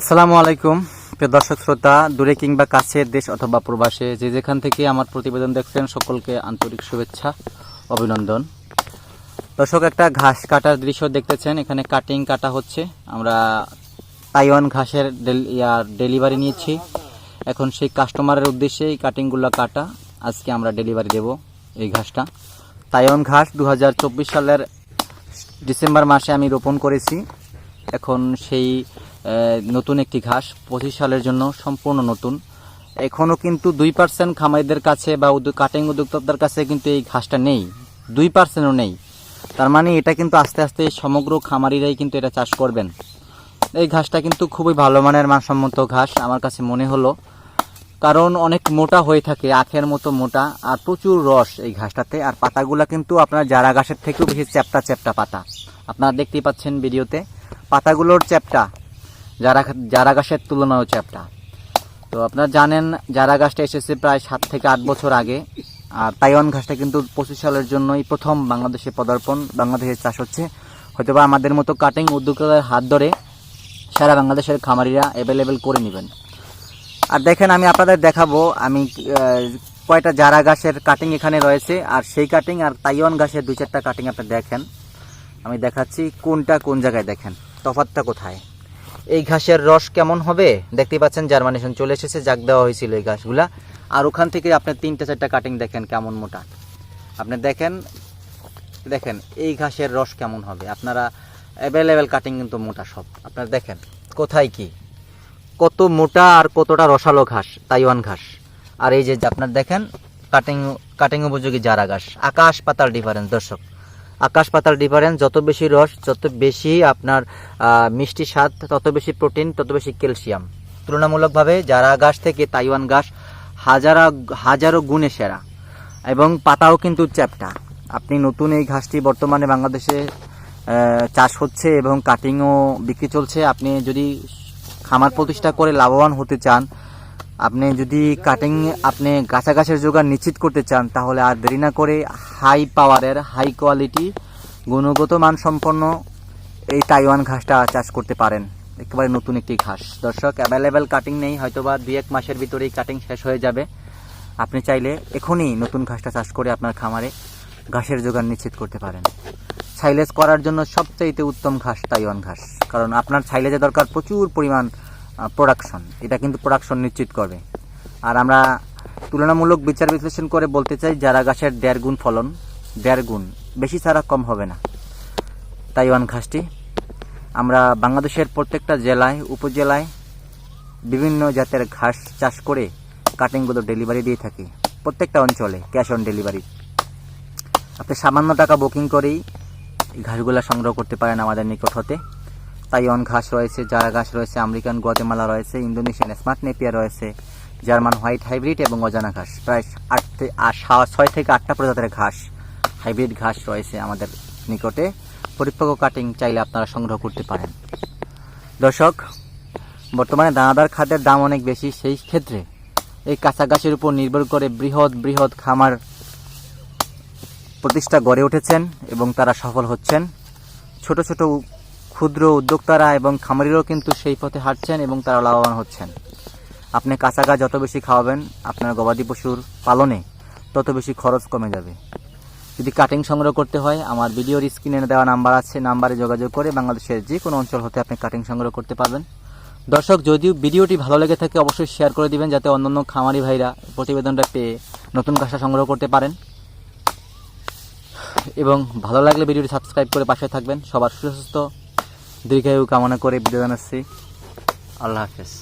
আসসালামু আলাইকুম। প্রিয় দর্শক, শ্রোতা, দূরে কিংবা কাছে দেশ অথবা প্রবাসে, যে যেখান থেকে আমার প্রতিবেদন দেখছেন, সকলকে আন্তরিক শুভেচ্ছা, অভিনন্দন। দর্শক, একটা ঘাস কাটার দৃশ্য দেখতেছেন। এখানে কাটিং কাটা হচ্ছে। আমরা তাইওয়ান ঘাসের ডেলিভারি নিয়েছি। এখন সেই কাস্টমারের উদ্দেশ্যে এই কাটিংগুলো কাটা। আজকে আমরা ডেলিভারি দেব এই ঘাসটা। তাইওয়ান ঘাস দু হাজার চব্বিশ সালের ডিসেম্বর মাসে আমি রোপণ করেছি। এখন সেই নতুন একটি ঘাস, পঁচিশ সালের জন্য সম্পূর্ণ নতুন। এখনও কিন্তু দুই পার্সেন্ট খামারিদের কাছে বা কাটিং উদ্যোক্তাদের কাছে কিন্তু এই ঘাসটা নেই। দুই পার্সেন্টও নেই। তার মানে এটা কিন্তু আস্তে আস্তে সমগ্র খামারিরাই কিন্তু এটা চাষ করবেন। এই ঘাসটা কিন্তু খুবই ভালো মানের মানসম্মত ঘাস, আমার কাছে মনে হলো। কারণ অনেক মোটা হয়ে থাকে, আখের মতো মোটা, আর প্রচুর রস এই ঘাসটাতে। আর পাতাগুলা কিন্তু আপনার জারা ঘাসের থেকেও বেশি চ্যাপটা চ্যাপটা পাতা। আপনারা দেখতেই পাচ্ছেন ভিডিওতে, পাতাগুলোর চ্যাপটা। জারা জারা ঘাসের তুলনাও চ্যাপটা তো আপনারা জানেন জারা গাছটা এসেছে প্রায় সাত থেকে আট বছর আগে। আর তাইওয়ান ঘাসটা কিন্তু পঁচিশ সালের জন্যই প্রথম বাংলাদেশে পদার্পণ, বাংলাদেশে চাষ হচ্ছে। হয়তোবা আমাদের মতো কাটিং উদ্যোক্তাদের হাত ধরে সারা বাংলাদেশের খামারিরা অ্যাভেলেবেল করে নেবেন। আর দেখেন, আমি আপনাদের দেখাবো, আমি কয়টা জারা গাছের কাটিং এখানে রয়েছে। আর সেই কাটিং আর তাইওয়ান গাছের দুই চারটা কাটিং আপনি দেখেন। আমি দেখাচ্ছি কোনটা কোন জায়গায় দেখেন। তফাতটা কোথায়? এই ঘাসের রস কেমন হবে? দেখতেই পাচ্ছেন জার্মানেশন চলে এসেছে জাগ দেওয়া হয়েছিল এই ঘাসগুলা। আর ওখান থেকে আপনি তিনটা চারটা কাটিং দেখেন কেমন মোটা। আপনি দেখেন দেখেন, এই ঘাসের রস কেমন হবে? আপনারা অ্যাভেলেবেল কাটিং কিন্তু মোটা সব। আপনারা দেখেন, কোথায় কি? কত মোটা আর কতটা রসালো ঘাস, তাইওয়ান ঘাস। আর এই যে আপনার দেখেন কাটিং কাটিং উপযোগী জারা ঘাস। আকাশ পাতার ডিফারেন্স দর্শক। আকাশ পাতাল ডিফারেন্স যত বেশি রস, যত বেশি আপনার মিষ্টি স্বাদ, তত বেশি প্রোটিন তত বেশি ক্যালসিয়াম তুলনামূলকভাবে জারা গাছ থেকে তাইওয়ান গাছ, হাজারা, হাজারো গুণে সেরা। এবং পাতাও কিন্তু চ্যাপটা। আপনি নতুন এই ঘাসটি বর্তমানে বাংলাদেশে চাষ হচ্ছে এবং কাটিংও বিক্রি চলছে। আপনি যদি খামার প্রতিষ্ঠা করে লাভবান হতে চান আপনি যদি কাটিং আপনি গাছা গাছের জোগাড় নিশ্চিত করতে চান, তাহলে আর দেরি না করে হাই পাওয়ারের হাই কোয়ালিটি গুণগত মান সম্পন্ন এই তাইওয়ান ঘাসটা চাষ করতে পারেন। একেবারে নতুন একটি ঘাস। দর্শক অ্যাভেলেবেল কাটিং নেই, হয়তোবা দুই এক মাসের ভিতরেই কাটিং শেষ হয়ে যাবে। আপনি চাইলে এখনই নতুন ঘাসটা চাষ করে আপনার খামারে ঘাসের জোগান নিশ্চিত করতে পারেন। সাইলেজ করার জন্য সবচাইতে উত্তম ঘাস তাইওয়ান ঘাস। কারণ আপনার সাইলেজে দরকার প্রচুর পরিমাণ প্রোডাকশন এটা কিন্তু প্রোডাকশন নিশ্চিত করবে। আর আমরা তুলনামূলক বিচার বিশ্লেষণ করে বলতে চাই, যারা গাছের দেড় গুণ ফলন, দেড় গুণ, বেশি ছাড়া কম হবে না। তাইওয়ান ঘাসটি। আমরা বাংলাদেশের প্রত্যেকটা জেলায়, উপজেলায় বিভিন্ন জাতের ঘাস চাষ করে কাটিংগুলো ডেলিভারি দিয়ে থাকি। প্রত্যেকটা অঞ্চলে ক্যাশ অন ডেলিভারি আপনি সামান্য টাকা বুকিং করেই ঘাসগুলো সংগ্রহ করতে পারেন আমাদের নিকট হতে। তাইওয়ান ঘাস রয়েছে, জারা ঘাস রয়েছে, আমেরিকান গুয়াতেমালা রয়েছে, ইন্দোনেশিয়ান স্মার্ট নেপিয়ার রয়েছে, জার্মান হোয়াইট হাইব্রিড এবং অজানা ঘাস। প্রায় আট ছয় থেকে আটটা প্রজাতির ঘাস, হাইব্রিড ঘাস রয়েছে আমাদের নিকটে। পরিপক্ক কাটিং চাইলে আপনারা সংগ্রহ করতে পারেন। দর্শক, বর্তমানে দানাদার খাদ্যের দাম অনেক বেশি, সেই ক্ষেত্রে এই কাঁচা ঘাসের উপর নির্ভর করে বৃহৎ বৃহৎ খামার প্রতিষ্ঠা গড়ে উঠেছেন এবং তারা সফল হচ্ছেন। ছোট ছোট ক্ষুদ্র উদ্যোক্তারা এবং খামারিরাও কিন্তু সেই পথে হাঁটছেন এবং তারা লাভবান হচ্ছেন। আপনি কাঁচা গাছ যত বেশি খাওয়াবেন, আপনার গবাদি পশুর পালনে তত বেশি খরচ কমে যাবে। যদি কাটিং সংগ্রহ করতে হয়, আমার ভিডিওর স্ক্রিনে দেওয়া নাম্বার আছে, নাম্বারে যোগাযোগ করে বাংলাদেশের যে কোনো অঞ্চল হতে আপনি কাটিং সংগ্রহ করতে পারবেন। দর্শক, যদিও ভিডিওটি ভালো লেগে থাকে, অবশ্যই শেয়ার করে দিবেন, যাতে অন্যান্য খামারি ভাইরা প্রতিবেদনটা পেয়ে নতুন কাঁচা সংগ্রহ করতে পারেন। এবং ভালো লাগলে ভিডিওটি সাবস্ক্রাইব করে পাশে থাকবেন। সবার সুস্বাস্থ্য। দীর্ঘায়ু কামনা করে বিদায় জানাচ্ছি। আল্লাহ হাফেজ।